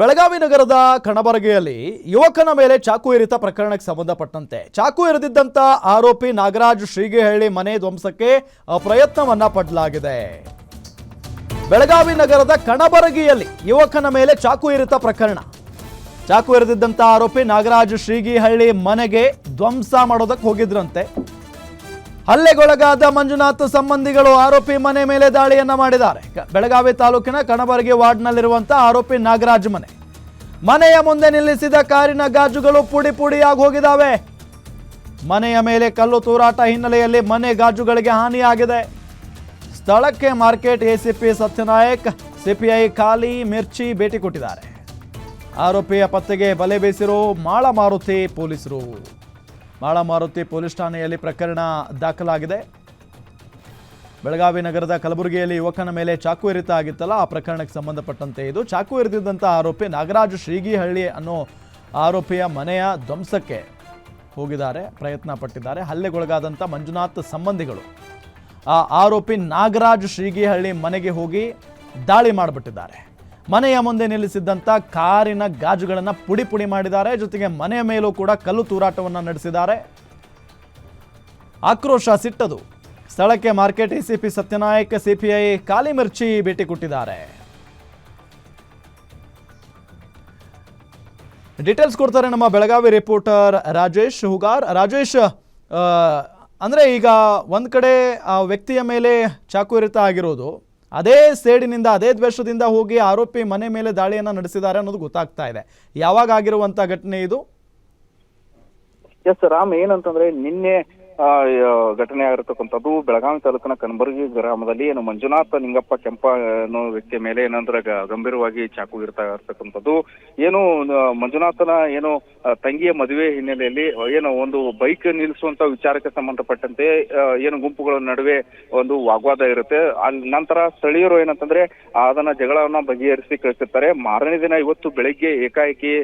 ಬೆಳಗಾವಿ ನಗರದ ಕಣಬರಗೆಯಲ್ಲಿ ಯುವಕನ ಮೇಲೆ ಚಾಕು ಇರಿತ ಪ್ರಕರಣಕ್ಕೆ ಸಂಬಂಧಪಟ್ಟಂತೆ ಚಾಕು ಇರಿದಿದ್ದಂತ ಆರೋಪಿ ನಾಗರಾಜ್ ಶ್ರೀಗೇಹಳ್ಳಿ ಮನೆ ಧ್ವಂಸಕ್ಕೆ ಪ್ರಯತ್ನವನ್ನ ಪಡಲಾಗಿದೆ. ಬೆಳಗಾವಿ ನಗರದ ಕಣಬರಗಿಯಲ್ಲಿ ಯುವಕನ ಮೇಲೆ ಚಾಕು ಇರಿತ ಪ್ರಕರಣ. ಚಾಕು ಇರಿದಿದ್ದಂತ ಆರೋಪಿ ನಾಗರಾಜ್ ಶ್ರೀಗಿಹಳ್ಳಿ ಮನೆಗೆ ಧ್ವಂಸ ಮಾಡೋದಕ್ಕೆ ಹೋಗಿದ್ರಂತೆ. ಹಲ್ಲೆಗೊಳಗಾದ ಮಂಜುನಾಥ್ ಸಂಬಂಧಿಗಳು ಆರೋಪಿ ಮನೆ ಮೇಲೆ ದಾಳಿಯನ್ನ ಮಾಡಿದ್ದಾರೆ. ಬೆಳಗಾವಿ ತಾಲೂಕಿನ ಕಣಬರಗಿ ವಾರ್ಡ್ನಲ್ಲಿರುವಂತಹ ಆರೋಪಿ ನಾಗರಾಜ್ ಮನೆ. ಮನೆಯ ಮುಂದೆ ನಿಲ್ಲಿಸಿದ ಕಾರಿನ ಗಾಜುಗಳು ಪುಡಿ ಪುಡಿಯಾಗಿ ಹೋಗಿದ್ದಾವೆ. ಮನೆಯ ಮೇಲೆ ಕಲ್ಲು ತೂರಾಟ ಹಿನ್ನೆಲೆಯಲ್ಲಿ ಮನೆ ಗಾಜುಗಳಿಗೆ ಹಾನಿಯಾಗಿದೆ. ಸ್ಥಳಕ್ಕೆ ಮಾರ್ಕೆಟ್ ಎಸಿಪಿ ಸತ್ಯನಾಯಕ್, ಸಿಪಿಐ ಖಾಲಿ, ಮಿರ್ಚಿ ಭೇಟಿ ಕೊಟ್ಟಿದ್ದಾರೆ. ಆರೋಪಿಯ ಪತ್ತೆಗೆ ಬಲೆ ಬೀಸಿರೋ ಮಾಳ ಮಾರುತಿ ಪೊಲೀಸರು. ಮಾಳ ಮಾರುತಿ ಪೊಲೀಸ್ ಠಾಣೆಯಲ್ಲಿ ಪ್ರಕರಣ ದಾಖಲಾಗಿದೆ. ಬೆಳಗಾವಿ ನಗರದ ಕಲಬುರಗಿಯಲ್ಲಿ ಯುವಕನ ಮೇಲೆ ಚಾಕು ಇರಿತ ಆಗಿತ್ತಲ್ಲ, ಆ ಪ್ರಕರಣಕ್ಕೆ ಸಂಬಂಧಪಟ್ಟಂತೆ ಇದು. ಚಾಕು ಇರಿದಿದ್ದಂಥ ಆರೋಪಿ ನಾಗರಾಜ್ ಶ್ರೀಗಿಹಳ್ಳಿ ಅನ್ನೋ ಆರೋಪಿಯ ಮನೆಯ ಧ್ವಂಸಕ್ಕೆ ಹೋಗಿದ್ದಾರೆ, ಪ್ರಯತ್ನ ಪಟ್ಟಿದ್ದಾರೆ. ಹಲ್ಲೆಗೊಳಗಾದಂಥ ಮಂಜುನಾಥ್ ಸಂಬಂಧಿಗಳು. ಆ ಆರೋಪಿ ನಾಗರಾಜ್ ಶ್ರೀಗಿಹಳ್ಳಿ ಮನೆಗೆ ಹೋಗಿ ದಾಳಿ ಮಾಡಿಬಿಟ್ಟಿದ್ದಾರೆ. ಮನೆಯ ಮುಂದೆ ನಿಲ್ಲಿಸಿದ್ದಂಥ ಕಾರಿನ ಗಾಜುಗಳನ್ನು ಪುಡಿ ಪುಡಿ ಮಾಡಿದ್ದಾರೆ. ಜೊತೆಗೆ ಮನೆಯ ಮೇಲೂ ಕೂಡ ಕಲ್ಲು ತೂರಾಟವನ್ನು ನಡೆಸಿದ್ದಾರೆ. ಆಕ್ರೋಶ ಸಿಟ್ಟದು. ಸ್ಥಳಕ್ಕೆ ಮಾರ್ಕೆಟ್ ಎಸಿಪಿ ಸತ್ಯನಾಯಕ್ ಸಿಪಿಐ ಖಾಲಿ ಮಿರ್ಚಿ ಭೇಟಿ ಕೊಟ್ಟಿದ್ದಾರೆ. ಡೀಟೇಲ್ಸ್ ಕೊಡ್ತಾರೆ ನಮ್ಮ ಬೆಳಗಾವಿ ರಿಪೋರ್ಟರ್ ರಾಜೇಶ್ ಹುಗಾರ್. ರಾಜೇಶ್ ಅಂದ್ರೆ ಈಗ ಒಂದು ಕಡೆ ಆ ವ್ಯಕ್ತಿಯ ಮೇಲೆ ಚಾಕು ಇರಿತ ಆಗಿರೋದು. ಅದೇ ಸೇಡಿನಿಂದ, ಅದೇ ದ್ವೇಷದಿಂದ ಹೋಗಿ ಆರೋಪಿ ಮನೆ ಮೇಲೆ ದಾಳಿಯನ್ನ ನಡೆಸಿದ್ದಾರೆ ಅನ್ನೋದು ಗೊತ್ತಾಗ್ತಾ ಇದೆ. ಯಾವಾಗ ಆಗಿರುವಂತ ಘಟನೆ ಇದು? ಎಸ್ ರಾಮ್, ಏನಂತಂದ್ರೆ ನಿನ್ನೆ ಘಟನೆ ಆಗಿರ್ತಕ್ಕಂಥದ್ದು ಬೆಳಗಾವಿ ತಾಲೂಕಿನ ಕನಬರಗಿ ಗ್ರಾಮದಲ್ಲಿ ಏನು ಮಂಜುನಾಥ ನಿಂಗಪ್ಪ ಕೆಂಪ ಅನ್ನೋ ವ್ಯಕ್ತಿಯ ಮೇಲೆ ಏನಂದ್ರೆ ಗಂಭೀರವಾಗಿ ಚಾಕು ಇರ್ತಾ ಇರ್ತಕ್ಕಂಥದ್ದು. ಏನು ಮಂಜುನಾಥನ ಏನು ತಂಗಿಯ ಮದುವೆ ಹಿನ್ನೆಲೆಯಲ್ಲಿ ಏನು ಒಂದು ಬೈಕ್ ನಿಲ್ಲಿಸುವಂತ ವಿಚಾರಕ್ಕೆ ಸಂಬಂಧಪಟ್ಟಂತೆ ಏನು ಗುಂಪುಗಳ ನಡುವೆ ಒಂದು ವಾಗ್ವಾದ ಇರುತ್ತೆ. ಅಲ್ಲಿ ನಂತರ ಸ್ಥಳೀಯರು ಏನಂತಂದ್ರೆ ಅದನ್ನ ಜಗಳವನ್ನ ಬಗೆಹರಿಸಿ ಕಳಿಸಿರ್ತಾರೆ ಮಾರನೇ ದಿನ ಇವತ್ತು ಬೆಳಿಗ್ಗೆ ಏಕಾಏಕಿ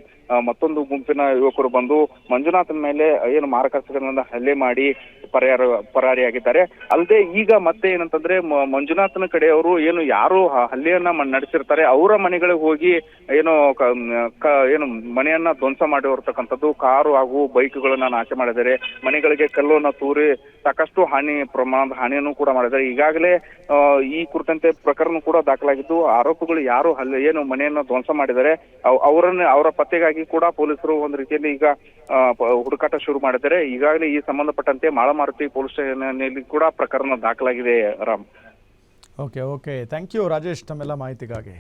ಮತ್ತೊಂದು ಗುಂಪಿನ ಯುವಕರು ಬಂದು ಮಂಜುನಾಥನ ಮೇಲೆ ಏನು ಮಾರಕಾಸ್ತ್ರಗಳನ್ನ ಹಲ್ಲೆ ಮಾಡಿ like ಪರಾರ ಪರಾರಿಯಾಗಿದ್ದಾರೆ. ಅಲ್ಲದೆ ಈಗ ಮತ್ತೆ ಏನಂತಂದ್ರೆ ಮಂಜುನಾಥನ ಕಡೆಯವರು ಏನು ಯಾರು ಹಲ್ಲೆಯನ್ನ ನಡೆಸಿರ್ತಾರೆ, ಅವರ ಮನೆಗಳಿಗೆ ಹೋಗಿ ಏನು ಏನು ಮನೆಯನ್ನ ಧ್ವಂಸ ಮಾಡಿರ್ತಕ್ಕಂಥದ್ದು ಕಾರು ಹಾಗೂ ಬೈಕ್ಗಳನ್ನ ನಾಶ ಮಾಡಿದ್ದಾರೆ. ಮನೆಗಳಿಗೆ ಕಲ್ಲನ್ನ ತೂರಿ ಸಾಕಷ್ಟು ಹಾನಿ ಪ್ರಮಾಣದ ಹಾನಿಯನ್ನು ಕೂಡ ಮಾಡಿದ್ದಾರೆ. ಈಗಾಗಲೇ ಈ ಕುರಿತಂತೆ ಪ್ರಕರಣ ಕೂಡ ದಾಖಲಾಗಿದ್ದು, ಆರೋಪಿಗಳು ಯಾರು ಹಲ್ಲೆ, ಏನು ಮನೆಯನ್ನ ಧ್ವಂಸ ಮಾಡಿದ್ದಾರೆ, ಅವ್- ಅವರನ್ನ, ಅವರ ಪತ್ತೆಗಾಗಿ ಕೂಡ ಪೊಲೀಸರು ಒಂದು ರೀತಿಯಲ್ಲಿ ಈಗ ಹುಡುಕಾಟ ಶುರು ಮಾಡಿದ್ದಾರೆ. ಈಗಾಗಲೇ ಈ ಸಂಬಂಧಪಟ್ಟಂತೆ ಮಾಳಮಾರುತಿ ಪೊಲೀಸ್ ಸ್ಟೇಷನ್ನಲ್ಲಿ ಕೂಡ ಪ್ರಕರಣ ದಾಖಲಾಗಿದೆ Ram. Okay okay thank you Rajesh ತಮ್ಮೆಲ್ಲ ಮಾಹಿತಿಗಾಗಿ.